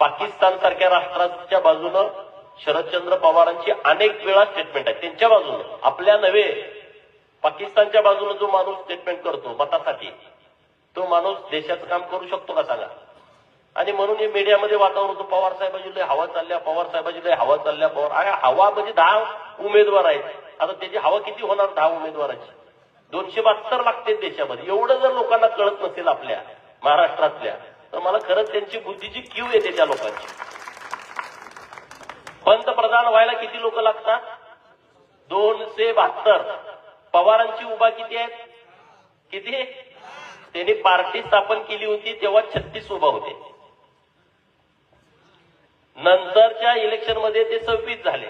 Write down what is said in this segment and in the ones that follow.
पाकिस्तान सारख्या राष्ट्राच्या बाजूनं शरदचंद्र पवारांची अनेक वेळा स्टेटमेंट आहे त्यांच्या बाजूनं. आपल्या नव्हे. पाकिस्तानच्या बाजूनं जो माणूस स्टेटमेंट करतो मतासाठी तो माणूस देशाचं काम करू शकतो का सांगा? आणि म्हणून हे मीडियामध्ये वातावरण होतं पवार साहेबाची लय हवा चालल्या पवार साहेबाची लय हवा चालल्या पवार अरे हवा म्हणजे दहा उमेदवार आहेत. आता त्याची हवा किती होणार दहा उमेदवाराची? दोनशे बहात्तर लागते देशामध्ये. एवढं जर लोकांना कळत नसेल आपल्या महाराष्ट्रातल्या तर मला खरंच त्यांची बुद्धीची क्यू येते त्या लोकांची. पंतप्रधान व्हायला किती लोक लागतात? दोनशे बहात्तर. पवारांची उभा किती आहेत? किती? त्यांनी पार्टी स्थापन केली होती तेव्हा छत्तीस उभा होते. नंतरच्या इलेक्शनमध्ये ते सव्वीस झाले.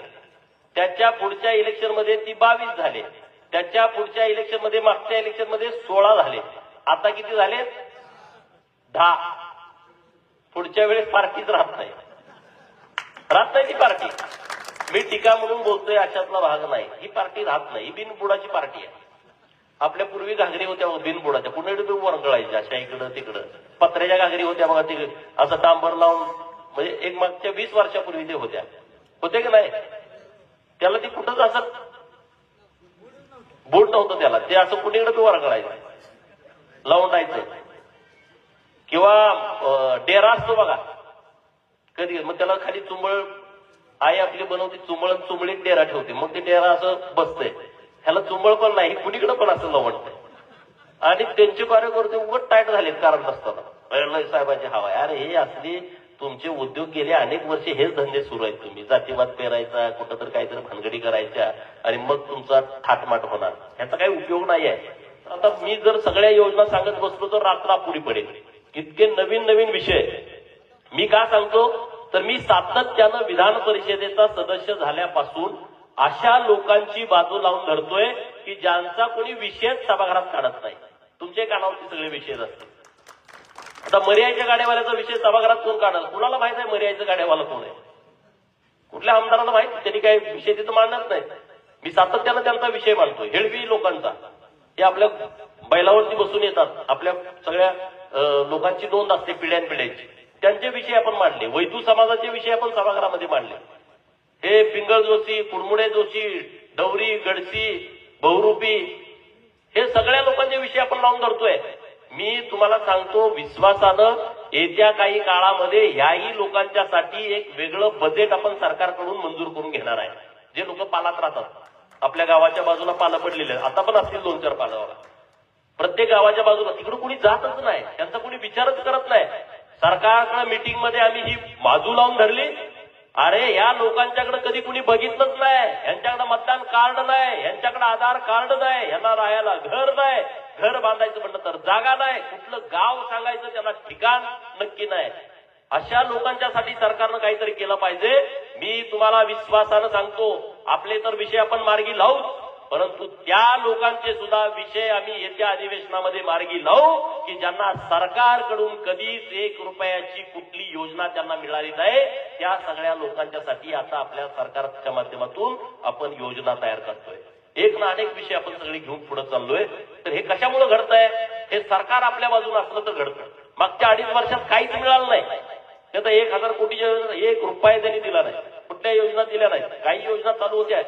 त्याच्या पुढच्या इलेक्शनमध्ये ती बावीस झाले. त्याच्या पुढच्या इलेक्शनमध्ये मागच्या इलेक्शनमध्ये सोळा झाले. आता किती झाले? दहा. पुढच्या वेळेस पार्टीच राहत नाही. राहत नाही ती पार्टी. मी टीका म्हणून बोलतोय अशातला भाग नाही. ही पार्टी राहत नाही. ही बिनबुडाची पार्टी आहे. आपल्या पूर्वी घागरी होत्या बिनबुडाच्या. पुणे वरंगळायच्या? अशा इकडं तिकडं. पत्र्याच्या घागरी होत्या बघा तिकडे असं डांबर लावून. म्हणजे एक मागच्या वीस वर्षापूर्वी ते होत्या. होते की नाही? त्याला ती कुठंच असं बोट नव्हतं त्याला. ते असं कुणीकडे बी वरंगळायचं? लावून जायचं किंवा डेरा असतो बघा. कधी मग त्याला खाली चुंबळ आई आपली बनवते चुंबळ चुंबळीत डेरा ठेवते. मग ते डेरा असं बसतंय. ह्याला चुंबळ पण नाही कुणीकडे पण असं लवणतंय आणि त्यांचे कार्यकर्ते उगत टाईट झालेत कारण नसताना. लय साहेबांची हवा आहे. अरे हे असली तुमचे उद्योग गेले अनेक वर्षे हेच धंदे सुरू आहेत तुम्ही. जातीवाद पेरायचा कुठं तर काहीतरी भानगडी करायच्या आणि मग तुमचा थाटमाट होणार. ह्याचा काही उपयोग नाही आहे. आता मी जर सगळ्या योजना सांगत बसलो तर रात्र अपुरी पडेल. इतके नवीन नवीन विषय. मी का सांगतो? तर मी सातत्यानं विधान परिषदेचा सदस्य झाल्यापासून अशा लोकांची बाजू लावून धरतोय की ज्यांचा कोणी विषयच सभागृहात काढत नाही. तुमचे कानावरती सगळे विषय असतात आता मर्यायच्या गाड्यावाल्याचा विषय सभागृहात कोण काढाल कुणाला माहीत आहे मर्याचं गाड्यावाला कोण आहे? कुठल्या आमदाराला माहीत? त्यांनी काही विषय तिथं मांडत नाही मी सातत्यानं त्यांचा विषय मांडतोय. हेळवी लोकांचा. हे आपल्या बैलावरती बसून येतात. आपल्या सगळ्या लोकांची नोंद असते पिढ्यान पिढ्यांची त्यांचे विषय आपण मांडले. वैदू समाजाचे विषय आपण सभागृहामध्ये मांडले. हे पिंगळ जोशी कुडमुडे जोशी डवरी गडसी बहुरूपी हे सगळ्या लोकांचे विषय आपण लावून धरतोय. मी तुम्हाला सांगतो विश्वासानं येत्या काही काळामध्ये ह्याही लोकांच्यासाठी एक वेगळं बजेट आपण सरकारकडून मंजूर करून घेणार आहे. जे लोक पालात राहतात. आपल्या गावाच्या बाजूला पानं पडलेले आहेत. आता पण असतील दोन चार पानं प्रत्येक गावाच्या बाजूला तिकडे कुणी जातच नाही. त्यांचा कुणी विचारच करत नाही. सरकारकडे मीटिंगमध्ये आम्ही ही बाजू लावून धरली. अरे या लोकांच्याकडे कधी कुणी बघितलंच नाही. यांच्याकडे मतदान कार्ड नाही. यांच्याकडे आधार कार्ड नाही. यांना राहायला घर नाही. घर बांधायचं म्हणलं तर जागा नाही. कुठलं गाव सांगायचं त्यांना ठिकाण नक्की नाही. अशा लोकांच्यासाठी सरकारनं काहीतरी केलं पाहिजे. मी तुम्हाला विश्वासानं सांगतो. आपले तर विषय आपण मार्गी लावूच. परंतु त्या लोकांचे सुद्धा विषय आम्ही येत्या अधिवेशनामध्ये मार्गी लावू की ज्यांना सरकारकडून कधीच एक रुपयाची कुठली योजना त्यांना मिळाली नाही त्या सगळ्या लोकांच्यासाठी आता आपल्या सरकारच्या माध्यमातून आपण योजना तयार करतोय. एक ना अनेक विषय आपण सगळे घेऊन पुढे चाललोय. तर हे कशामुळे घडतंय? हे सरकार आपल्या बाजून असलं तर घडतं. मागच्या अडीच वर्षात काहीच मिळालं नाही. त्याचा एक हजार कोटीच्या एक रुपया त्यांनी दिला नाही. कुठल्या योजना दिल्या नाहीत? काही योजना चालू होत्या.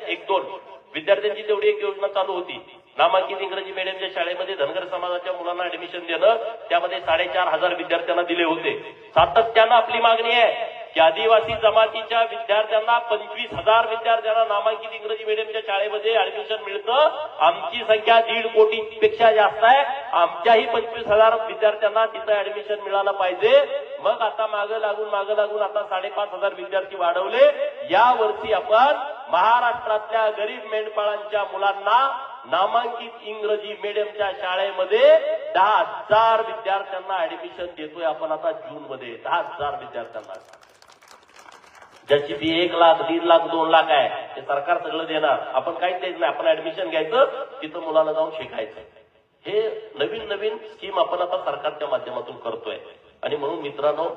तेवढी एक योजना चालू होती. नामांकित इंग्रजी मीडियमच्या शाळेमध्ये धनगर समाजाच्या मुलांना ऍडमिशन देणं त्यामध्ये साडेचार हजार विद्यार्थ्यांना दिले होते. सातत्यानं आपली मागणी आहे की आदिवासी जमातीच्या विद्यार्थ्यांना पंचवीस हजार विद्यार्थ्यांना नामांकित इंग्रजी मीडियमच्या शाळेमध्ये ऍडमिशन मिळतं. आमची संख्या दीड कोटी पेक्षा जास्त आहे. आमच्याही पंचवीस हजार विद्यार्थ्यांना तिथं ऍडमिशन मिळालं पाहिजे. मग आता मागं लागून मागं लागून आता साडेपाच हजार विद्यार्थी वाढवले. यावरती आपण महाराष्ट्रातल्या गरीब मेंढपाळांच्या मुलांना नामांकित इंग्रजी मीडियमच्या शाळेमध्ये दहा हजार विद्यार्थ्यांना ऍडमिशन देतोय आपण आता जून मध्ये दहा हजार विद्यार्थ्यांना. ज्याची फी एक लाख दीड लाख दोन लाख आहे ते सरकार सगळं देणार. आपण काहीच द्यायचं नाही. आपण ऍडमिशन घ्यायचं तिथं मुलाला जाऊन शिकायचं. हे नवीन नवीन स्कीम आपण आता सरकारच्या माध्यमातून करतोय. आणि म्हणून मित्रांनो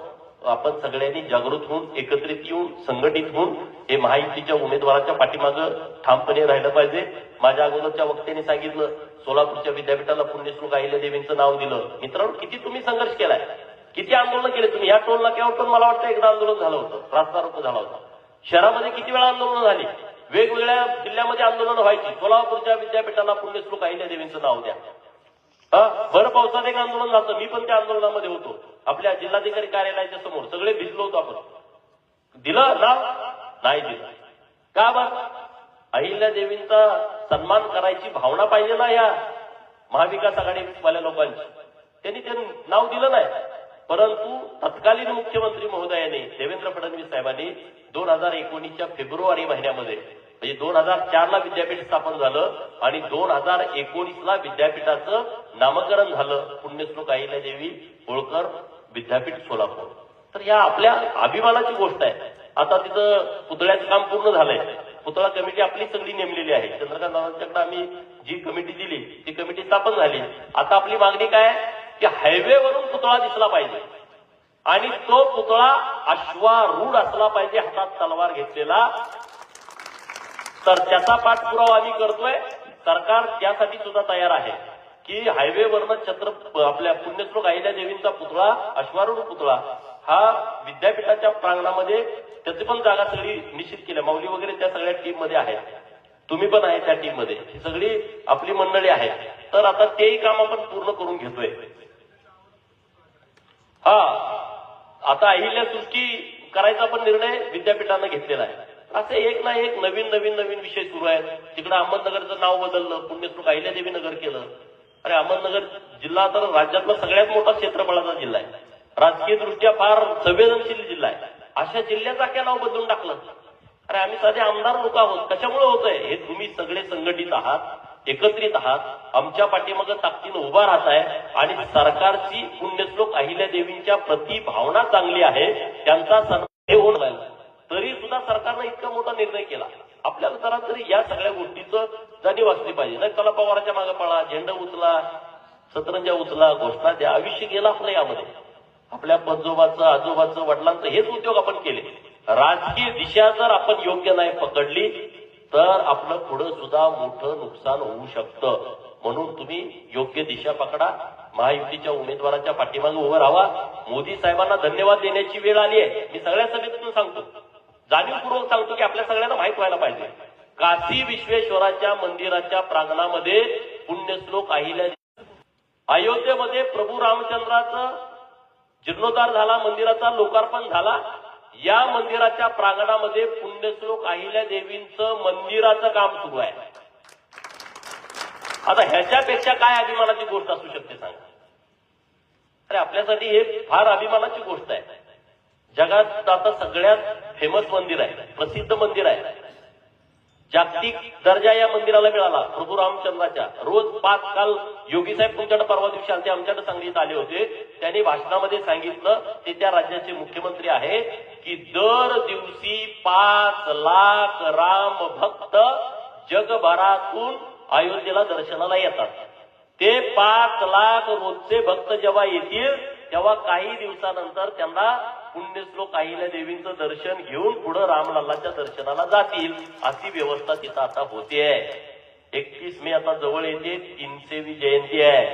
आपण सगळ्यांनी जागृत होऊन एकत्रित येऊन संघटित होऊन हे महायुतीच्या उमेदवाराच्या पाठीमागं ठामपणे राहिलं पाहिजे. माझ्या अगोदरच्या वक्त्याने सांगितलं सोलापूरच्या विद्यापीठाला पुण्यश्लोक अहिल्या देवींचं नाव दिलं. मित्रांनो किती तुम्ही संघर्ष केलाय? किती आंदोलन केले तुम्ही? या टोल नाक्यावर पण मला वाटतं एकदा आंदोलन झालं होतं. रास्ता रोको झाला होता. शहरामध्ये किती वेळा आंदोलन झाली? वेगवेगळ्या जिल्ह्यामध्ये आंदोलन व्हायची. सोलापूरच्या विद्यापीठाला पुण्यश्लोक अहिल्या देवींचं नाव द्या. भर पावसात एक आंदोलन झालं मी पण त्या आंदोलनामध्ये होतो. आपल्या जिल्हाधिकारी कार्यालयाच्या समोर सगळे भिजलो होतो आपण. दिलं ना? नाही दिलं. का बर? अहिल्या देवींचा सन्मान करायची भावना पाहिजे ना या महाविकास आघाडीवाल्या लोकांची. त्यांनी ते नाव दिलं नाही. परंतु तत्कालीन मुख्यमंत्री महोदयाने देवेंद्र फडणवीस साहेबांनी दोन हजार एकोणीसच्या फेब्रुवारी महिन्यामध्ये म्हणजे दोन हजार चार ला विद्यापीठ स्थापन झालं आणि दोन हजार एकोणीस ला विद्यापीठाचं नामकरण झालं. पुण्यश्लोक अहिल्या देवी होळकर विद्यापीठ सोलापूर. तर या आपल्या अभिमानाची गोष्ट आहे. आता तिथं पुतळ्याचं काम पूर्ण झालंय. पुतळा कमिटी आपली सगळी नेमलेली आहे. चंद्रकांत दादांच्याकडे आम्ही जी कमिटी दिली ती कमिटी स्थापन झाली. आता आपली मागणी काय की की हायवेवरून पुतळा दिसला पाहिजे. आणि तो पुतळा अश्वारूढ असला पाहिजे हातात तलवार घेतलेला तर त्याचा पाठपुरावा आम्ही करतोय. सरकार त्यासाठी सुद्धा तयार आहे. की हायवेवरनं छत्र आपल्या पुण्यश्लोक अहिल्या देवींचा पुतळा अश्वारूढ पुतळा हा विद्यापीठाच्या प्रांगणामध्ये त्याची पण जागा सगळी निश्चित केल्या माऊली वगैरे त्या सगळ्या टीममध्ये आहेत. तुम्ही पण आहे त्या टीममध्ये ही सगळी आपली मंडळी आहे तर आता तेही काम आपण पूर्ण करून घेतोय. हा. आता अहिल्या सृष्टी करायचा पण निर्णय विद्यापीठानं घेतलेला आहे. असे एक ना एक नवीन नवीन नवीन विषय सुरू आहेत. तिकडे अहमदनगरचं नाव बदललं पुण्यश्लोक अहिल्यादेवी नगर केलं. अरे अहमदनगर जिल्हा तर राज्यातला सगळ्यात मोठा क्षेत्रफळाचा जिल्हा आहे. राजकीय दृष्ट्या फार संवेदनशील जिल्हा आहे. अशा जिल्ह्याचं अख्या नाव बदलून टाकलं. अरे आम्ही साधे आमदार लोक आहोत. कशामुळे होतंय? हे तुम्ही सगळे संघटित आहात एकत्रित आहात आमच्या पाठीमाग ताकदीनं उभा राहताय आणि सरकारची पुण्यश्लोक अहिल्या देवींच्या प्रति भावना चांगली आहे त्यांचा सन्मान हे होऊन राहिला. पवारांना इतका मोठा निर्णय केला. आपल्याला जरा तरी या सगळ्या गोष्टीचं जाणीव असली पाहिजे. नाही चला पवाराच्या मागे पळा झेंडा उचला सतरंजा उचला घोषणा द्या आयुष्य गेला आपलं यामध्ये. आपल्या पंजोबाचं आजोबाचं वडिलांचं हेच उद्योग आपण केले. राजकीय दिशा जर आपण योग्य नाही पकडली तर आपलं पुढं सुद्धा मोठं नुकसान होऊ शकतं. म्हणून तुम्ही योग्य दिशा पकडा. महायुतीच्या उमेदवाराच्या पाठीमागे उभं राहा. मोदी साहेबांना धन्यवाद देण्याची वेळ आली आहे. मी सगळ्या सभेतून सांगतो. जाणीवपूर्वक सांगतो की आपल्या सगळ्यांना माहीत व्हायला पाहिजे. काशी विश्वेश्वराच्या मंदिराच्या प्रांगणामध्ये पुण्यश्लोक आहिल्या. अयोध्येमध्ये प्रभू रामचंद्राचं जीर्णोद्धार झाला मंदिराचा लोकार्पण झाला. या मंदिराच्या प्रांगणामध्ये पुण्यश्लोक अहिल्या देवींचं मंदिराचं काम सुरू आहे. आता ह्याच्यापेक्षा काय अभिमानाची गोष्ट असू शकते सांगा? अरे आपल्यासाठी हे फार अभिमानाची गोष्ट आहे. जगात आता सगळ्यात फेमस मंदिर आहे प्रसिद्ध मंदिर आहे. जागतिक दर्जा या मंदिराला मिळाला प्रभू रामचंद्राच्या. रोज पाच काल योगी साहेब तुमच्याकडे परवा दिवशी आले आमच्याकडे सांगलीत आले होते. त्यांनी भाषणामध्ये सांगितलं ते त्या राज्याचे मुख्यमंत्री आहे की दर दिवशी पाच लाख राम भक्त जगभरातून अयोध्येला दर्शनाला येतात. ते पाच लाख रोजचे भक्त जेव्हा येतील तेव्हा काही दिवसानंतर त्यांना पुण्यश्लोक अहिल्या देवींचं दर्शन घेऊन पुढे रामलल्लाच्या दर्शनाला जातील अशी व्यवस्था तिथं आता होते एकतीस मे आता जवळ येते तीनशेवी जयंती आहे.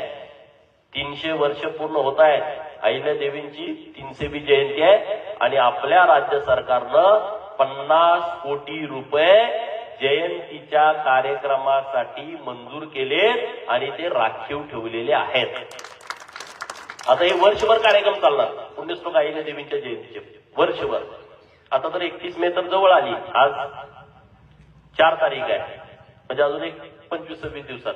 तीनशे वर्ष पूर्ण होत आहेत. अहिल्या देवींची तीनशेवी जयंती आहे. आणि आपल्या राज्य सरकारनं पन्नास कोटी रुपये जयंतीच्या कार्यक्रमासाठी मंजूर केले आणि ते राखीव ठेवलेले आहेत. आता हे वर्षभर कार्यक्रम चालणार. पुण्यश्लोक आईने देवींच्या जयंतीचे. वर्षभर. आता तर एकतीस मे तर जवळ आली. आज चार तारीख आहे. म्हणजे अजून एक पंचवीस सव्वीस दिवसात.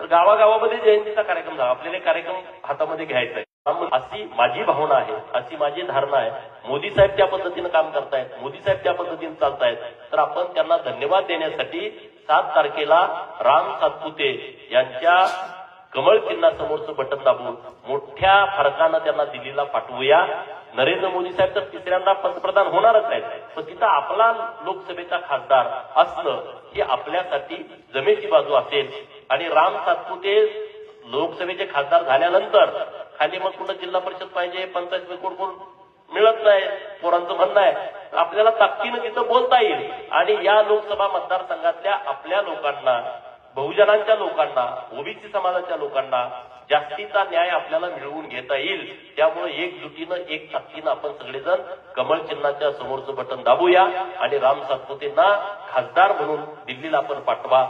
तर गावागावामध्ये जयंतीचा कार्यक्रम झाला. आपल्याला एक कार्यक्रम हातामध्ये घ्यायचा आहे. अशी माझी भावना आहे. अशी माझी धारणा आहे. मोदी साहेब त्या पद्धतीनं काम करतायत. मोदी साहेब त्या पद्धतीने चालतायत. तर आपण त्यांना धन्यवाद देण्यासाठी सात तारखेला राम सातपुते यांच्या कमळ चिन्हासमोरचं बटन दाबून मोठ्या फरकानं त्यांना दिल्लीला पाठवूया. नरेंद्र मोदी साहेब तर तिसऱ्यांदा पंतप्रधान होणारच आहेत. पण तिथं आपला लोकसभेचा खासदार असणं ही आपल्यासाठी जमेची बाजू असेल. आणि राम सातपुते लोकसभेचे खासदार झाल्यानंतर खाली मग कुठं जिल्हा परिषद पाहिजे पंचायत कोण कोण मिळत नाही पोरांचं म्हणणं आहे. आपल्याला ताकदीनं तिथं बोलता येईल. आणि या लोकसभा मतदारसंघातल्या आपल्या लोकांना बहुजनांच्या लोकांना ओबीसी समाजाच्या लोकांना जास्तीचा न्याय आपल्याला मिळवून घेता येईल. त्यामुळे एकजुटीनं एक ताकदीनं आपण सगळेजण कमळ चिन्हाच्या समोरचं बटन दाबूया आणि राम सातपुतेंना खासदार म्हणून दिल्लीला आपण पाठवा.